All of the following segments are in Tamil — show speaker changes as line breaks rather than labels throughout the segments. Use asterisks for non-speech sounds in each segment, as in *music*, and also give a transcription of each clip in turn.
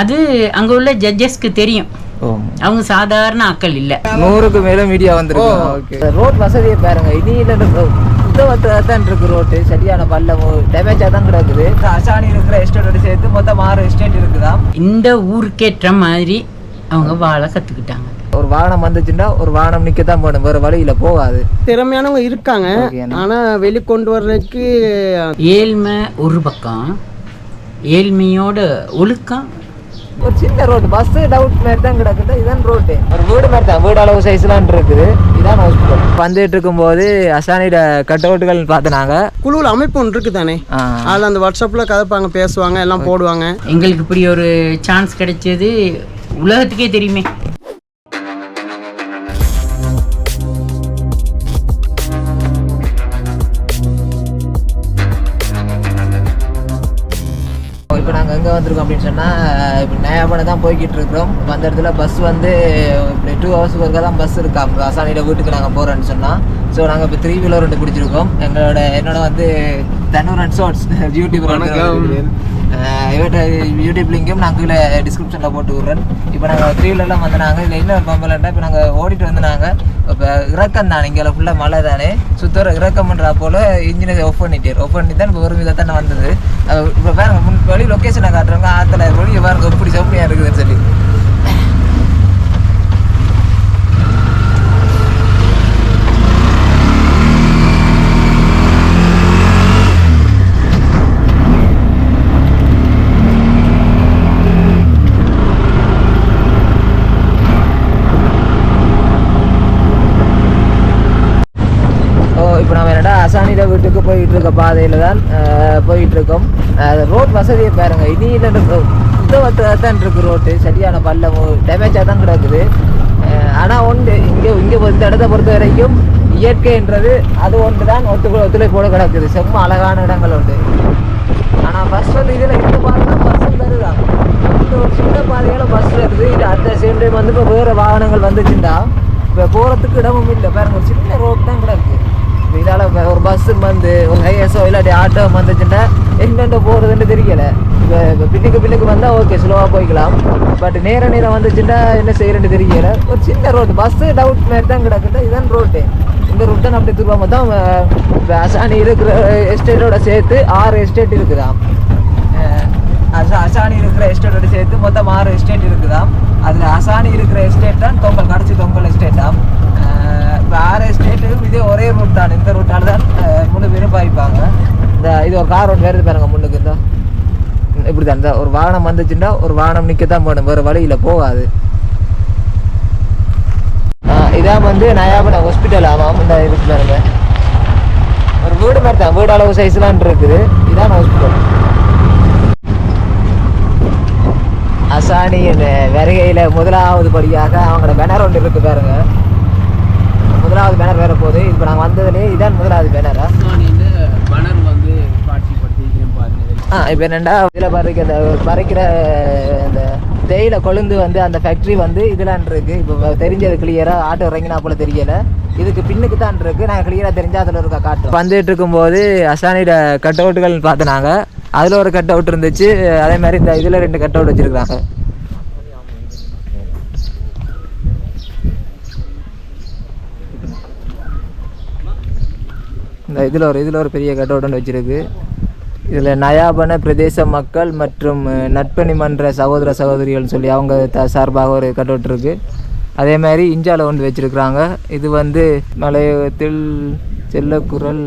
அது அங்க உள்ள ஜட்ஜஸ்க்கு தெரியும். அவங்க சாதாரண ஆட்கள் இல்ல.
நூறுக்கு மேல மீடியா வந்திருக்கு. ஓகே ரோட் வசதியை பாருங்க. இனி தான் இருக்கு ரோட்டு சரியான பள்ளம் டேமேஜாக தான் கிடக்குது. அசானி இருக்கிற எஸ்டேட்டோட சேர்த்து மொத்தம் ஆறு எஸ்டேட் இருக்குதாம்
இந்த ஊருக்கேற்ற மாதிரி அவங்க வாழ கத்துக்கிட்டாங்க.
ஒரு வாகனம் வந்துச்சுன்னா ஒரு வாகனம் நிக்க தான் போகணும். வேற வழியில போகாது.
திறமையானவங்க இருக்காங்க.
Okay, அண்ணா.
ஆனா வெளிக்கொண்டு வர்றதுக்கு
ஏழ்மை ஒரு பக்கம். ஏழ்மையோட ஒழுக்கம்
ஒரு சின்ன ரோடு பஸ் டவுட் மாதிரி தான் கிடக்குது. இதான் ரோட்டு ஒரு வீடு மாதிரி தான் வீடு அளவு சைஸ்லாம் இருக்குது. இதான் ஹாஸ்பிட்டல் வந்துட்டு இருக்கும்போது அசானியோட கட் அவுட்டுகள் பார்த்தனாங்க.
குழுவில் அமைப்பு ஒன்று இருக்கு தானே அதில் அந்த வாட்ஸ்அப்பில் கதைப்பாங்க பேசுவாங்க எல்லாம் போடுவாங்க.
எங்களுக்கு இப்படி ஒரு சான்ஸ் கிடைச்சது உலகத்துக்கே தெரியுமே.
எங்கே வந்திருக்கோம் அப்படின்னு சொன்னால் இப்போ நயாபனை தான் போய்கிட்டு இருக்கிறோம். இப்ப அந்த இடத்துல பஸ் வந்து இப்படி டூ ஹவர்ஸுக்கு ஒருக்கா தான் பஸ் இருக்கா. அசானியோட வீட்டுக்கு நாங்கள் போகிறோன்னு சொன்னால் ஸோ நாங்கள் இப்போ த்ரீ வீலர் ரெண்டு பிடிச்சிருக்கோம். எங்களோட என்னோட வந்து தனூர் அண்ட் ஷார்ட்ஸ் யூடியூப் இவட்ட யூடியூப் லிங்கும் நான் கீழே டிஸ்கிரிப்ஷனில் போட்டு விட்றேன். இப்போ நாங்கள் த்ரீ வீலர்லாம் வந்தாங்க இதில் இன்னொரு பம்பலண்டா இப்போ நாங்கள் ஓடிட்டு வந்தாங்க இப்போ இறக்கம் தானே இங்கே ஃபுல்லாக மழை தானே. சுத்தர இறக்கம்ன்றா போல் இன்ஜினை ஆஃப் பண்ணிட்டார். ஆஃப் பண்ணி தான் இப்போ ஒரு விதம் தானே வந்தது. இப்போ பாருங்க முன் வழி லொக்கேஷனை காட்டுறவங்க ஆற்றுல வழி பாருங்க எப்படி சப்படியாக இருக்குதுன்னு சொல்லி ஓ இப்போ ஆசானிட வீட்டுக்கு போயிட்டு இருக்க பாதையில் தான் போயிட்டு இருக்கோம் ரோட் வசதியை பாருங்க. இனியில் தான் இருக்கு ரோட்டு சரியான பள்ளம் டேமேஜாக தான் கிடக்குது. ஆனால் ஒன்று இங்கே இங்கே இந்த இடத்த பொறுத்த வரைக்கும் இயற்கைன்றது அது ஒன்று தான் ஒத்துக்குள்ள ஒத்துழைப்போட கிடக்குது. செம்ம அழகான இடங்கள் உண்டு. ஆனால் பஸ் வந்து இதில் இந்த பாதை பஸ் வருதான் இந்த ஒரு சின்ன பாதையால் பஸ் வருது. இது அந்த சேம் டைம் வந்து இப்போ வேறு வாகனங்கள் வந்துச்சுன்னா இப்போ போகிறதுக்கு இடமும் இல்லை. பாருங்க ஒரு சின்ன ரோட் தான் கிடக்கு. இதால ஒரு பஸ்ஸு வந்து ஒரு ஹைஎஸ்ஸோ இல்லாட்டி ஆட்டோ வந்துச்சுன்னா எங்கெங்க போகிறதுன்னு தெரியல. இப்போ இப்போ பின்னுக்கு பின்னுக்கு வந்தால் ஓகே ஸ்லோவாக போய்க்கலாம். பட் நேர நேரம் வந்துச்சுன்னா என்ன செய்யறேன்னு தெரியல. ஒரு சின்ன ரோடு பஸ்ஸு டவுட் மாதிரி தான் கிடக்குது. இதுதான் ரோட்டு இந்த ரூட் தான் அப்படி திரும்ப மொத்தம் இப்போ அசானி இருக்கிற எஸ்டேட்டோட சேர்த்து ஆறு எஸ்டேட் இருக்குதாம் அசா அசானி இருக்கிற எஸ்டேட்டோட சேர்த்து மொத்தம் ஆறு எஸ்டேட் இருக்குதாம் அதில் அசானி இருக்கிற எஸ்டேட் தான் தொங்கல் கடைச்சி தொங்கல் எஸ்டேட் தான். இதே ஒரே ரூட் தான். இந்த ரூட்டால் தான் அஹ், மூணு பேரும் பாய்ப்பாங்க இந்த இது ஒரு கார் ஒன்று வருது பாருங்க முன்னுக்கு இந்த. இப்படி தான் இந்த ஒரு வாகனம் வந்துச்சுன்னா ஒரு வாகனம் நிற்க தான் போகணும். வேறு வழியில் போகாது. இதான் வந்து நயாபன ஹாஸ்பிட்டல் ஆமாம் இந்த இருக்கு பாருங்க. ஒரு வீடு மாதிரி தான் வீடு அளவு சைஸ்லாம் இருக்குது. இதான் ஹாஸ்பிட்டல் அசானியின் வருகையில் முதலாவது படியாக அவங்களோட பேனர் ஒன்று இருக்கு பாருங்க. முதலாவது பேனர் வேற போகுது. இப்போ நாங்கள் வந்ததுலேயே இதான் முதலாவது பேனரா
பனர் வந்து காட்சிப்படுத்தி பாருங்க
ஆ இப்போ என்னண்டா இதில் பறிக்கிற அந்த பறிக்கிற அந்த தேயிலை கொழுந்து வந்து அந்த ஃபேக்ட்ரி வந்து இதெல்லாம் இருக்கு. இப்போ தெரிஞ்சது கிளியராக ஆட்டோ இறங்கினா போல தெரியல. இதுக்கு பின்னுக்கு தான் இருக்கு. நாங்கள் கிளியராக தெரிஞ்சா அதில் இருக்க காட்டும் வந்துட்டு இருக்கும்போது அசானியோட கட் அவுட்டுகள் பார்த்தனாங்க அதில் ஒரு கட் அவுட் இருந்துச்சு. அதே மாதிரி இந்த இதில் ரெண்டு கட் அவுட் வச்சுருக்காங்க இந்த இதில் ஒரு இதில் ஒரு பெரிய கட் அவுட் வச்சுருக்கு. இதில் நயாபன பிரதேச மக்கள் மற்றும் நட்பணி மன்ற சகோதர சகோதரிகள்னு சொல்லி அவங்க த சார்பாக ஒரு கட் அவுட் இருக்குது அதே மாதிரி இஞ்சாவில் ஒன்று வச்சுருக்குறாங்க. இது வந்து மலையத்தில் செல்லக்குரல்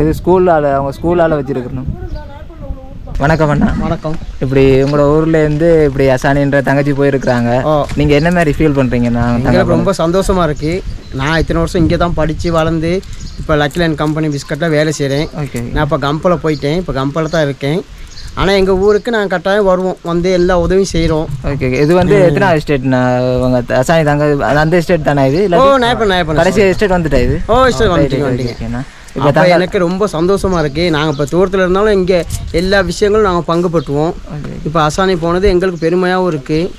இது ஸ்கூலால் அவங்க ஸ்கூலால் வச்சுருக்கணும். வணக்கம் அண்ணா.
வணக்கம்.
இப்படி உங்களோட ஊர்ல இருந்து இப்படி அசானின்ற தங்கச்சி போயிருக்கிறாங்க. நீங்க என்ன மாதிரி ஃபீல் பண்றீங்க நான்
ரொம்ப சந்தோஷமா இருக்கு. நான் இத்தனை வருஷம் இங்கே தான் படித்து வளர்ந்து இப்போ லக்லேண்ட் கம்பெனி பிஸ்கட்டில் வேலை செய்கிறேன்
ஓகே
நான் இப்போ கம்பல போயிட்டேன். இப்போ கம்பல தான் இருக்கேன். ஆனால் எங்கள் ஊருக்கு நாங்கள் கட்டாயம் வருவோம். வந்து எல்லா உதவியும் செய்கிறோம்
ஓகே இது வந்து எத்தனாவது ஸ்டேட் உங்க அசானி தங்க அந்த ஸ்டேட் தானே இது?
ஓ
இல்லாட்டி
நாயப்பன் நாயப்பன்
கடைசி ஸ்டேட் வந்துட்டா இது?
ஓ சரி வந்துட்டீங்க வந்துட்டீங்க. இப்போ எனக்கு ரொம்ப சந்தோஷமா இருக்கு. நாங்கள் இப்போ தூரத்தில் இருந்தாலும் இங்கே எல்லா விஷயங்களும் நாங்கள் பங்கு பற்றுவோம் இப்போ அசானி போனது எங்களுக்கு பெருமையாகவும் இருக்குது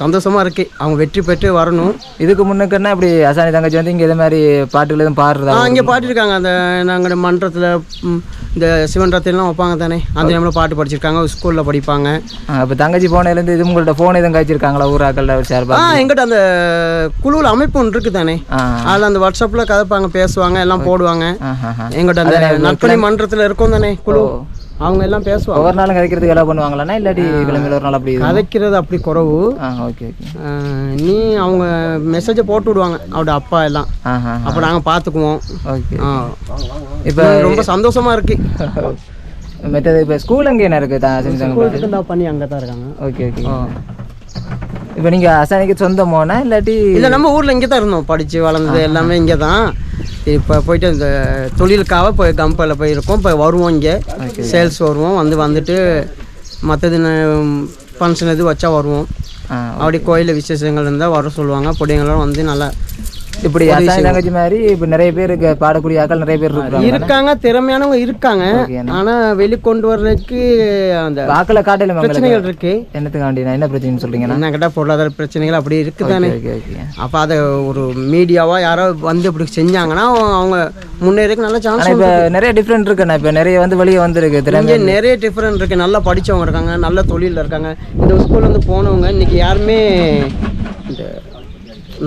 சந்தோஷமாக இருக்குது அவங்க வெற்றி பெற்று வரணும்.
இதுக்கு முன்னுக்குன்னா இப்படி அசானி தங்கச்சி வந்து இங்கே இதே மாதிரி பாட்டுகள் எதுவும் பாடுறதா?
இங்கே பாடிருக்காங்க அந்த நாங்கள் மன்றத்தில் இந்த சிவன் ரத்திலாம் வைப்பாங்க தானே? அந்த டைமில் பாட்டு படிச்சிருக்காங்க. ஸ்கூலில் படிப்பாங்க.
இப்போ தங்கச்சி போனதுலேருந்து இது உங்கள்ட்ட ஃபோன் எதுவும் காய்ச்சிருக்காங்களா ஊராக்களில் ஒரு ஷேர்
ஆ எங்கிட்ட அந்த குழுவில் அமைப்பு ஒன்று இருக்குது தானே? அதில் அந்த வாட்ஸ்அப்பில் கதைப்பாங்க பேசுவாங்க எல்லாம் போடுவாங்க. எங்கிட்ட அந்த நற்பணி மன்றத்தில் இருக்கும் தானே குழு? அவங்க எல்லாம் பேசுவாங்க.
ஒவ்வொரு நாளும் கதைக்கிறதுக்கு எல்லாம் பண்ணுவாங்களாண்ணா? இல்லாட்டி கிளம்பியில் ஒரு நாள் அப்படி?
கதைக்கிறது அப்படி குறவு.
ஓகே
நீ அவங்க மெசேஜை போட்டு விடுவாங்க. அவரோட அப்பா எல்லாம். அப்போ நாங்கள் பார்த்துக்குவோம்
ஓகே. இப்போ
ரொம்ப சந்தோஷமா இருக்கு. *laughs*
மற்றது இப்போ ஸ்கூல் எங்கே என்ன இருக்குது தான்
பண்ணி அங்கே தான் இருக்காங்க.
ஓகே ஓகே இப்போ நீங்கள் அசானிக்கு சொந்தமோனா இல்லாட்டி
இல்லை நம்ம ஊரில் இங்கே தான் இருந்தோம். படித்து வளர்ந்தது எல்லாமே இங்கே தான் இப்போ போயிட்டு இந்த தொழிலுக்காக போய் கம்பெனியில் போய் இருக்கோம். இப்போ வருவோம் இங்கே. சேல்ஸ் வருவோம். வந்து வந்துட்டு மற்றது ஃபங்க்ஷன் எது வச்சா வருவோம். அப்படி கோயிலில் விசேஷங்கள் இருந்தால் வர சொல்லுவாங்க. பொடியங்களும் வந்து நல்லா
இப்படி அசானி தங்கச்சி மாதிரி இப்போ நிறைய பேர் இருக்கு பாடக்கூடிய ஆட்கள் நிறைய பேர் இருக்கிறாங்க
இருக்காங்க திறமையானவங்க இருக்காங்க. ஆனால் வெளிக்கொண்டு வர்றதுக்கு அந்த
ஆக்களை காட்டல
பிரச்சனைகள் இருக்கு.
என்னத்துக்காண்டி நான் என்ன பிரச்சனைன்னு சொல்றீங்கன்னா
என்ன கேட்டால் பொருளாதார பிரச்சனைகள் அப்படி இருக்குதானே.
ஓகே ஓகே
அப்போ அதை ஒரு மீடியாவா யாரோ வந்து இப்படி செஞ்சாங்கன்னா அவங்க முன்னேறதுக்கு நல்ல சான்ஸ்
இப்போ நிறைய டிஃப்ரெண்ட் இருக்குண்ணா இப்போ நிறைய வந்து வெளியே வந்திருக்கு திறமை
நிறைய டிஃப்ரெண்ட் இருக்கு. நல்லா படிச்சவங்க இருக்காங்க நல்ல தொழிலில் இருக்காங்க. இந்த ஸ்கூல்ல இருந்து போனவங்க இன்னைக்கு யாருமே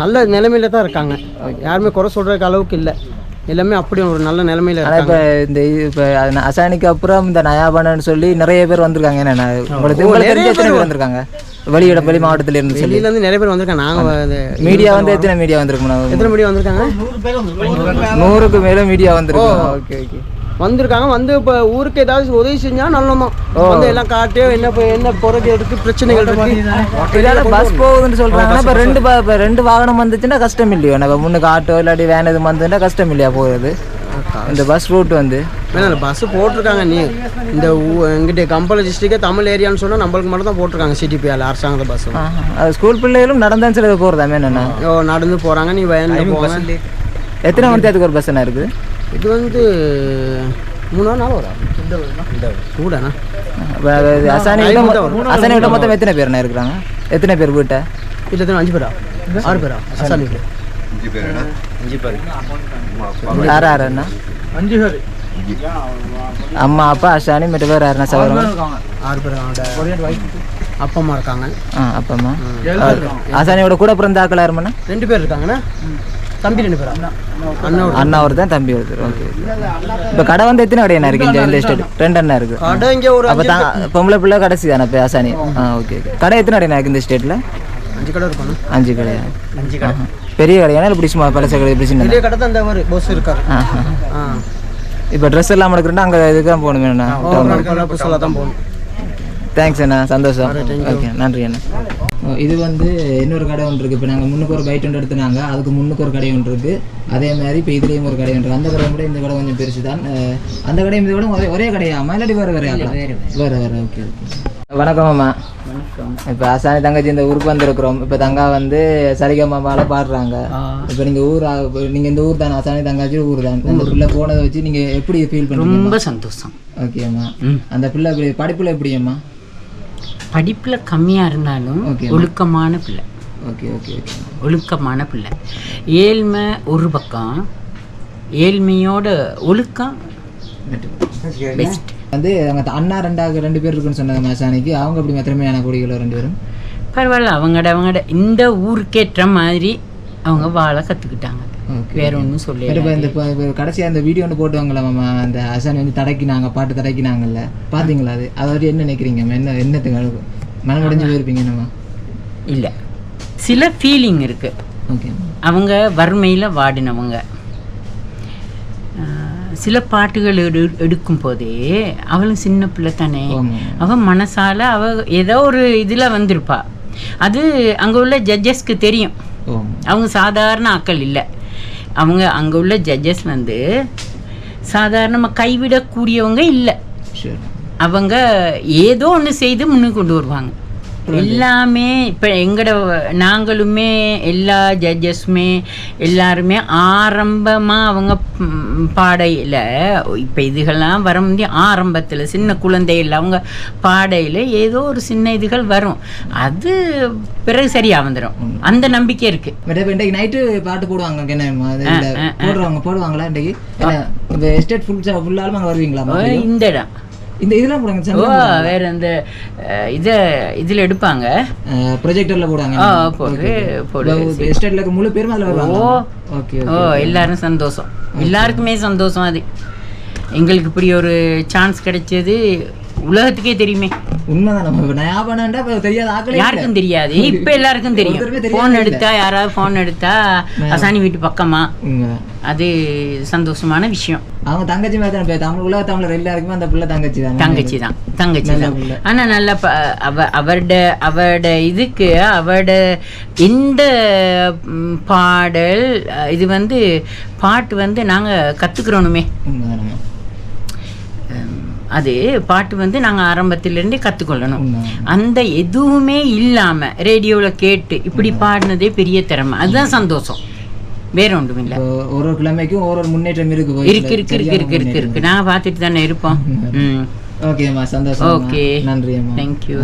நல்ல நிலைமையில தான் இருக்காங்க. யாருமே குறை சொல்றதுக்கு அளவுக்கு இல்லை. எல்லாமே அப்படி ஒரு நல்ல நிலைமையில
ஆனால் இப்போ இந்த இப்போ அசானிக்கு அப்புறம் இந்த நயாபானன்னு சொல்லி நிறைய பேர் வந்திருக்காங்க. என்னென்ன உங்களுக்கு உங்களுக்கு தெரிஞ்ச எத்தனை பேர் வந்திருக்காங்க? வெளியிட வெளி மாவட்டத்துல இருந்து சொல்லி.
வெளியில இருந்து நிறைய பேர் வந்திருக்காங்க. நாங்க இந்த
மீடியா வந்து எத்தனை மீடியா வந்திருக்குண்ணா
எத்தனை மீடியா வந்திருக்காங்க?
நூறுக்கு மேலே மீடியா வந்திருக்கு ஓகே ஓகே.
வந்திருக்காங்க. வந்து இப்போ ஊருக்கு ஏதாவது உதவி செஞ்சா நல்லதான் வந்து எல்லாம் காட்டு என்ன என்ன பொறுக்கு எடுத்து பிரச்சனைகள் இருக்கு.
இதால பஸ் போகுதுன்னு சொல்றாங்கன்னா இப்போ ரெண்டு ப- இப்ப ரெண்டு வாகனம் வந்துச்சுன்னா கஷ்டம் இல்லையோ? நம்ம முன்னுக்கு ஆட்டோ இல்லாட்டி வேன் எதுவும் வந்துன்னா கஷ்டம் இல்லையா போகிறது இந்த பஸ் ரூட் வந்து.
அந்த பஸ் போட்டிருக்காங்க நீ. இந்த ஊ- எங்கிட்ட கம்பள டிஸ்ட்ரிக்டே தமிழ் ஏரியான்னு சொன்னா நம்மளுக்கு மட்டும் தான் போட்டிருக்காங்க சிடிபிஆல் அரசாங்க பஸ்
ஸ்கூல் பிள்ளைகளும் நடந்தான் சில போகிறதாமே என்னண்ணா
ஓ நடந்து போறாங்க. நீ போவாங்க
எத்தனை மணி நேரத்துக்கு ஒரு பஸ் என்ன இருக்குது?
இது வந்து மூணு நாள்
அசானி விட மொ- அசானி விட மொத்தம் எத்தனை பேர்ண்ணா இருக்கிறாங்க? எத்தனை பேர் வீட்டை?
இல்லை எத்தனை அஞ்சு பேரா? ஆறு பேரா? அசாலி
யார் யாருண்ணா
அஞ்சு பேர்.
அம்மா அப்பா அசானி மற்ற பேர் யாருண்ணா சகோதரன்
ஆறு பேர் அப்பா அம்மா இருக்காங்க.
ஆ அப்பா அம்மா. அசானியோட கூட பிறந்த ஆக்கள் யாருமாண்ணா
ரெண்டு பேர் இருக்காங்கண்ணா. தம்பி ரெண்டு பேரா? அண்ணா. ஒரு
ஒருத்தன் தம்பி ஒருத்தர் ஓகே இப்போ கடை வந்து எத்தனை கடை என்ன இருக்கு? இந்த எஸ்டேட் ரெண்டு அண்ணா இருக்கு.
கடை இங்கே ஒரு
அப்போ தான் பொம்பளை பிள்ளை கடைசி தானே இப்போ அசானி ஆ ஓகே ஓகே கடை எத்தனை கடை இருக்கு இந்த ஸ்டேட்டில்
அஞ்சு கடை இருக்கணும்
அஞ்சு கடையா?
அஞ்சு கடை.
பெரிய கடையானா இப்படி சும்மா பழச கடை இப்படி சின்ன
கடை தான் இந்த ஒரு பஸ் இருக்காரு.
இப்போ ட்ரெஸ் எல்லாம் எடுக்கிறோன்னா அங்கே இதுக்கு தான் போகணுமே
தான் போகணும்.
தேங்க்ஸ் அண்ணா சந்தோஷம். ஓகே நன்றி அண்ணா. இது வந்து இன்னொரு கடை ஒன்று இருக்குது இப்போ நாங்கள் முன்னுக்கு ஒரு பைட் ஒன்று எடுத்துனாங்க. அதுக்கு முன்னுக்கு ஒரு கடை ஒன்று இருக்குது அதே மாதிரி இப்போ இதுலேயும் ஒரு கடை ஒன்று இருக்கு. அந்த கடை கூட இந்த கடை கொஞ்சம் பெருசு தான். அந்த கடையும் இந்த கடை ஒரே ஒரே கடையாமா? இல்லாட்டி வேறு வேறு வேறு வேறு. Okay okay. வணக்கம் அம்மா. இப்போ அசானி தங்கச்சி இந்த ஊருக்கு வந்திருக்கிறோம். இப்போ தங்கா வந்து சரிகமாமால பாடுறாங்க. இப்போ நீங்கள் ஊர் நீங்கள் இந்த ஊர் தானே? அசானி தங்கச்சி ஊர் தான்? அந்த பிள்ளை போனதை வச்சு நீங்கள் எப்படி ஃபீல் பண்ணுறீங்க
ரொம்ப சந்தோஷம்.
ஓகேம்மா அந்த பிள்ளை படிப்பில் எப்படியம்மா
படிப்புல கம்மியா இருந்தாலும். ஒழுக்கமான பிள்ளை.
ஓகே ஓகே ஓகே
ஒழுக்கமான பிள்ளை. ஏழ்மை ஒரு பக்கம் ஏழ்மையோட ஒழுக்கம் பெஸ்ட்
வந்து அவங்க அண்ணா ரெண்டாவது ரெண்டு பேர் இருக்குன்னு சொன்னாங்க மசானிக்கு அவங்க அப்படி திறமையான கொடிகளோ ரெண்டு பேரும்?
பரவாயில்ல அவங்கட அவங்கட. இந்த ஊருக்கேற்ற மாதிரி அவங்க வாழ கற்றுக்கிட்டாங்க வேற ஒன்றும் சொல்லி
இந்த கடைசியாக அந்த வீடியோ ஒன்று போட்டுவாங்களா மாமா அந்த அசானி வந்து தடக்கினாங்க பாட்டு தடக்கினாங்கல்ல பார்த்தீங்களா அது? அதை பற்றி என்ன நினைக்கிறீங்க? என்ன என்னத்துக்கு மனமடைஞ்சு போயிருப்பீங்க என்னம்மா
இல்லை. சில ஃபீலிங் இருக்கு.
ஓகே.
அவங்க வறுமையில் வாடினவங்க. சில பாட்டுகள் எடு எடுக்கும் போதே அவளும் சின்ன பிள்ளை தானே.
ஆமாம்
அவ மனசால அவ ஏதோ ஒரு இதில் வந்திருப்பா. அது அங்கே உள்ள ஜட்ஜஸ்க்கு தெரியும். அவங்க சாதாரண ஆக்கள் இல்லை. அவங்க அங்கே உள்ள ஜட்ஜஸ் வந்து சாதாரணமாக கைவிடக்கூடியவங்க இல்லை. அவங்க ஏதோ ஒன்று செய்து முன்னுக்கு கொண்டு வருவாங்க. எல்லாமே இப்போ எங்கட நாங்களுமே எல்லா ஜட்ஜஸுமே எல்லாருமே ஆரம்பமாக அவங்க பாடையில இப்போ இதுகள்லாம் வர முடியும் ஆரம்பத்தில் சின்ன குழந்தைகள் அவங்க பாடையில் ஏதோ ஒரு சின்ன இதுகள் வரும். அது பிறகு சரியாக வந்துடும் அந்த நம்பிக்கை இருக்குது
இப்போ இன்றைக்கு நைட்டு பாட்டு போடுவாங்க என்ன போடுறவங்க போடுவாங்களா இன்றைக்கு? எஸ்டேட் ஃபுல் ஃபுல்லாலும் அங்கே வருவீங்களா
இந்த இடம்.
இந்த இதெல்லாம் சந்திரன்
வேற இந்த இத இதில் எடுப்பாங்க?
ப்ரொஜெக்டர்ல போடுவாங்க.
ஆ போடு போடு
எஸ்டேட்ல இருக்க முழு பேரும் அதில் வருவாங்க.
ஓ.
ஓகே
ஓ எல்லாரும் சந்தோஷம். எல்லாருக்குமே சந்தோஷம் அது. எங்களுக்கு இப்படி ஒரு சான்ஸ் கிடைச்சது உலகத்துக்கே தெரியுமே.
உண்மைதான். நம்ம இப்போ ஞாபகம்டா இப்போ தெரியாத ஆக்களே
யாருக்கும் தெரியாது. *laughs* இப்ப எல்லாருக்கும் தெரியும். ஃபோன் எடுத்தா யாராவது ஃபோன் எடுத்தா *laughs* அசானி வீட்டு பக்கமா? அது சந்தோஷமான விஷயம்.
அவங்க தங்கச்சி மாதிரி தானே தமிழ் உலக தமிழர் எல்லாருக்குமே அந்த பிள்ளை தங்கச்சி தான்.
தங்கச்சி தான். தங்கச்சி தான். ஆனா நல்ல அவ அவட அவட இதுக்கு அவட இந்த ம், பாடல் இது வந்து பாட்டு வந்து நாங்க கத்துக்கிறோனுமே அது பாட்டு வந்து நாங்க ஆரம்பத்திலிருந்தே கத்துக்கொள்ளணும்.
உண்மைதான்
அந்த எதுவுமே இல்லாம ரேடியோல கேட்டு இப்படி பாடினதே பெரிய திறமை. அதுதான் சந்தோஷம். வேற ஒன்றும் இல்லை.
ஒரு ஒரு கிழமைக்கும் ஒரு ஒரு முன்னேற்றம் இருக்கு
இருக்கு இருக்கு இருக்கு இருக்கு இருக்கு. இருக்கு. நாங்க பார்த்துட்டு தானே இருப்போம்.
ஓகேம்மா சந்தோஷம்
ஓகே.
நன்றி.
தேங்க்யூ